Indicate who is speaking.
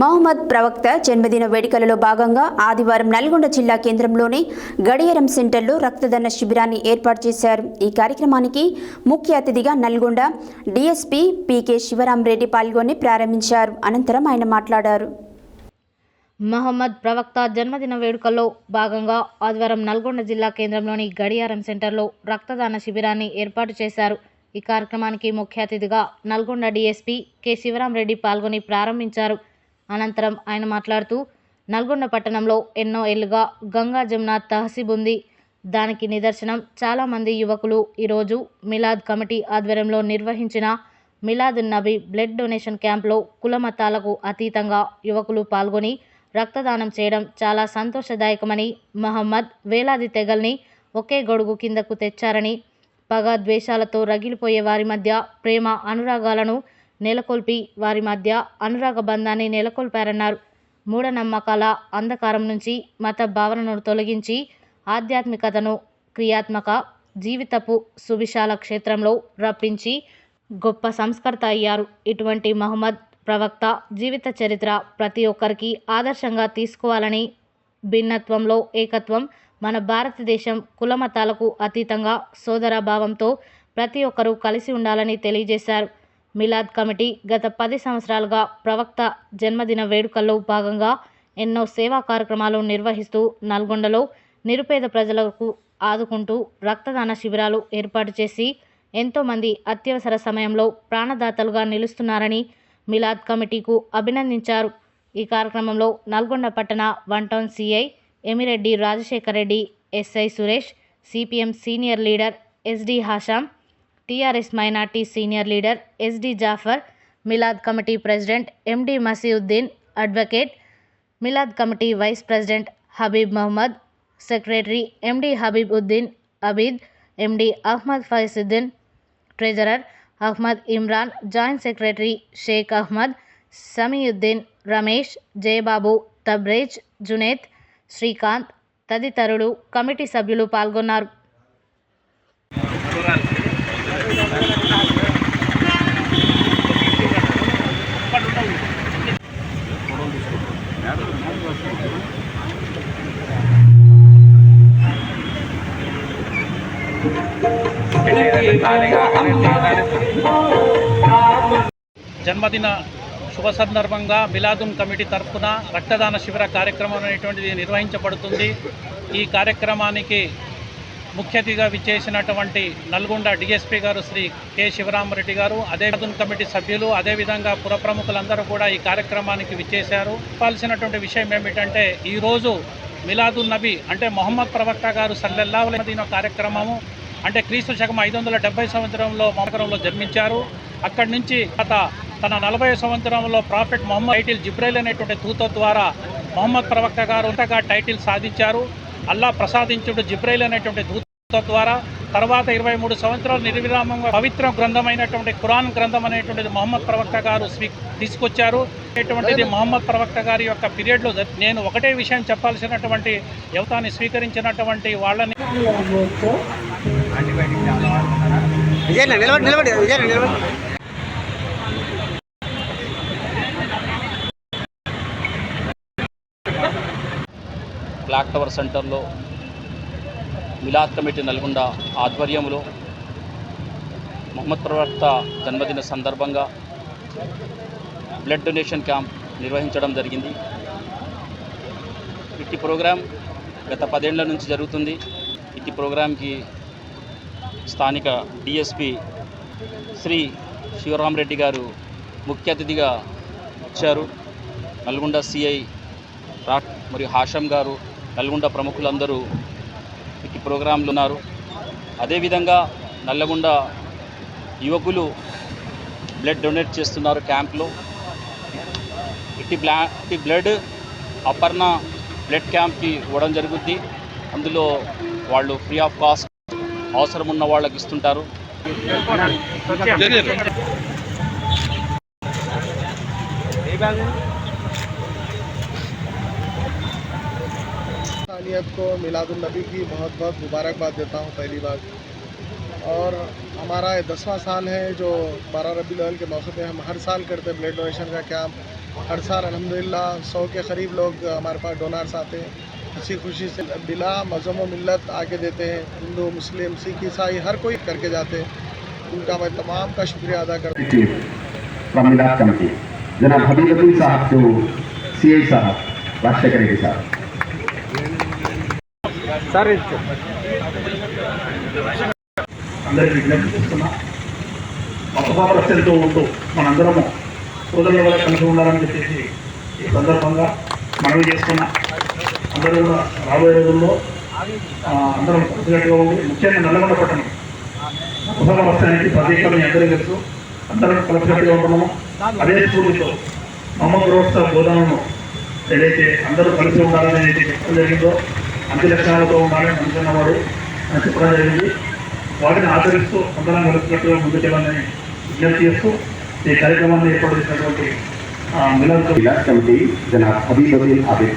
Speaker 1: మహమ్మద్ ప్రవక్త జన్మదిన వేడుకలలో భాగంగా ఆదివారం నల్గొండ జిల్లా కేంద్రంలోని గడియారం సెంటర్లో రక్తదాన శిబిరాన్ని ఏర్పాటు చేశారు. ఈ కార్యక్రమానికి ముఖ్య అతిథిగా నల్గొండ డీఎస్పీ పీకే శివరామరెడ్డి పాల్గొని ప్రారంభించారు. అనంతరం ఆయన మాట్లాడారు.
Speaker 2: మహమ్మద్ ప్రవక్త జన్మదిన వేడుకల్లో భాగంగా ఆదివారం నల్గొండ జిల్లా కేంద్రంలోని గడియారం సెంటర్లో రక్తదాన శిబిరాన్ని ఏర్పాటు చేశారు. ఈ కార్యక్రమానికి ముఖ్య అతిథిగా నల్గొండ డీఎస్పీ కె శివరామరెడ్డి పాల్గొని ప్రారంభించారు. అనంతరం ఆయన మాట్లాడుతూ నల్గొండ పట్టణంలో ఎన్నో ఏళ్ళుగా గంగా జమున తహసీబ్ ఉంది. దానికి నిదర్శనం చాలామంది యువకులు. ఈరోజు మిలాద్ కమిటీ ఆధ్వర్యంలో నిర్వహించిన మిలాద్ నబీ బ్లడ్ డొనేషన్ క్యాంప్లో కులమతాలకు అతీతంగా యువకులు పాల్గొని రక్తదానం చేయడం చాలా సంతోషదాయకమని మహమ్మద్ వేలాది తెగల్ని ఒకే గొడుగు కిందకు తెచ్చారని పగ ద్వేషాలతో రగిలిపోయే వారి మధ్య ప్రేమ అనురాగాలను నెలకొల్పి వారి మధ్య అనురాగ బంధాన్ని నెలకొల్పారన్నారు. మూఢనమ్మకాల అంధకారం నుంచి మత భావనను తొలగించి ఆధ్యాత్మికతను క్రియాత్మక జీవితపు సువిశాల క్షేత్రంలో రప్పించి గొప్ప సంస్కర్త అయ్యారు. ఇటువంటి మహమ్మద్ ప్రవక్త జీవిత చరిత్ర ప్రతి ఒక్కరికి ఆదర్శంగా తీసుకోవాలని భిన్నత్వంలో ఏకత్వం మన భారతదేశం కులమతాలకు అతీతంగా సోదరభావంతో ప్రతి ఒక్కరూ కలిసి ఉండాలని తెలియజేశారు. మిలాద్ కమిటీ గత పది సంవత్సరాలుగా ప్రవక్త జన్మదిన వేడుకల్లో భాగంగా ఎన్నో సేవా కార్యక్రమాలు నిర్వహిస్తూ నల్గొండలో నిరుపేద ప్రజలకు ఆదుకుంటూ రక్తదాన శిబిరాలు ఏర్పాటు చేసి ఎంతోమంది అత్యవసర సమయంలో ప్రాణదాతలుగా నిలుస్తున్నారని మిలాద్ కమిటీకు అభినందించారు. ఈ కార్యక్రమంలో నల్గొండ పట్టణ one town CI Emireddy Rajasekhar Reddy SI Suresh CPM senior leader SD Hasham TRS minority senior leader SD Jafar Milad committee president MD Masiuddin advocate Milad committee vice president Habib Mohammed secretary MD Habib Uddin Abid MD Ahmed Faisuddin treasurer Ahmed Imran joint secretary Sheikh Ahmed Samiuddin Ramesh Jayababu Tabrez Juned Srikanth తదితరులు committee సభ్యులు పాల్గొన్నారు
Speaker 3: జన్మదిన శుభ సందర్భంగా Milad-un committee తరఫున రక్తదాన శిబిర కార్యక్రమం అనేటువంటిది నిర్వహించబడుతుంది. ఈ కార్యక్రమానికి ముఖ్య అతిథిగా విచ్చేసినటువంటి నల్గొండ డిఎస్పీ గారు శ్రీ కె. శివరామరెడ్డి గారు అదే మిలాదున్ కమిటీ సభ్యులు అదేవిధంగా పుర ప్రముఖులందరూ కూడా ఈ కార్యక్రమానికి విచ్చేశారు. చెప్పాల్సినటువంటి విషయం ఏమిటంటే ఈరోజు మిలాదున్ నబీ అంటే మొహమ్మద్ ప్రవక్త గారు సల్లెల్లా కార్యక్రమము. అంటే క్రీస్తు శకం ఐదు వందల డెబ్బై సంవత్సరంలో మొహమ్మరంలో జన్మించారు. అక్కడి నుంచి గత తన నలభై సంవత్సరంలో ప్రాఫెట్ మొహమ్మద్ టైటిల్ జిబ్రైల్ అనేటువంటి దూత ద్వారా మొహమ్మద్ ప్రవక్త గారు ఉంటగా టైటిల్ సాధించారు. అల్లా ప్రసాదించుడు జిబ్రైల్ అనేటువంటి దూత ద్వారా తర్వాత ఇరవై మూడు సంవత్సరాలు నిర్విరామంగా పవిత్ర గ్రంథమైనటువంటి ఖురాన్ గ్రంథం అనేటువంటిది మొహమ్మద్ ప్రవక్త గారు స్వీ తీసుకొచ్చారు. అనేటువంటిది మొహమ్మద్ ప్రవక్త గారి యొక్క పీరియడ్లో నేను ఒకటే విషయం చెప్పాల్సినటువంటి యువతాన్ని స్వీకరించినటువంటి వాళ్ళని
Speaker 4: విజయన్న నిలబడి నిలబడి విజయన్న నిలబడి.
Speaker 5: క్లాక్ టవర్ సెంటర్లో మిలాద్ కమిటీ నల్గొండ ఆధ్వర్యంలో మహమ్మద్ ప్రవక్త జన్మదిన సందర్భంగా బ్లడ్ డొనేషన్ క్యాంప్ నిర్వహించడం జరిగింది. ఇట్టి ప్రోగ్రాం గత పదేళ్ళ నుంచి జరుగుతుంది. ఇట్టి ప్రోగ్రాంకి స్థానిక డిఎస్పి శ్రీ శివరామరెడ్డి గారు ముఖ్య అతిథిగా వచ్చారు. నల్గొండ సిఐ రా మరియు హాషం గారు నల్గొండ ప్రముఖులందరూ ప్రోగ్రాంలు ఉన్నారు. అదేవిధంగా నల్లగొండ యువకులు బ్లడ్ డొనేట్ చేస్తున్నారు క్యాంప్లో. ఇట్టి బ్లా ఇట్టి బ్లడ్ అపర్ణ బ్లడ్ క్యాంప్కి ఇవ్వడం జరుగుద్ది. అందులో వాళ్ళు ఫ్రీ ఆఫ్ కాస్ట్ అవసరం ఉన్న వాళ్ళకి ఇస్తుంటారు.
Speaker 6: इंसानियत को मिलादुलनबी की बहुत बहुत मुबारकबाद देता हूँ पहली बार। और हमारा दसवां साल है जो बारह रबी अव्वल के मौके पे हम हर साल करते हैं ब्लड डोनेशन का कैंप हर साल अलहमदिल्ला सौ के करीब लोग हमारे पास डोनर्स आते हैं। इसी खुशी से बिला व मिलत आके देते हैं। हिंदू, मुस्लिम, सिख, ईसाई हर कोई करके जाते हैं। उनका मैं तमाम का शुक्रिया अदा करता.
Speaker 7: जनाब हबीबुल साहब जो सी साहब साहब అందరికీ విజ్ఞప్తి చేస్తున్నా మతపాపరస్యంతో ఉంటూ మనందరము సోదరుల వల్ల కలిసి ఉండాలని చెప్పేసి ఈ సందర్భంగా మనవి చేస్తున్నా. అందరూ కూడా రాబోయే రోజుల్లో అందరం కలిసికట్టుగా ఉండి ముఖ్యంగా నల్లగొండ పట్టణం మతపాపరస్యానికి ప్రతీకలు మీ అందరూ తెలుసు. అందరం కలిసికట్టుగా ఉంటున్నాము. అదే స్ఫూర్తితో మమ్మ గృహస్థ బోధనను ఏదైతే అందరూ కలిసి ఉండాలని ఏదైతే చెప్పడం జరిగిందో అంత లక్షణాలతో ఉండాలని అనుకున్న వారు చెప్పడం జరిగింది. వాటిని ఆచరిస్తూ అందరం కలుపుకట్టుగా ముందుకెళ్ళాలని విజ్ఞప్తి చేస్తూ ఈ కార్యక్రమాన్ని ఏర్పాటు చేసినటువంటి మిలన్
Speaker 8: కమిటీ జనాబ్ హబీబ్ అబీల్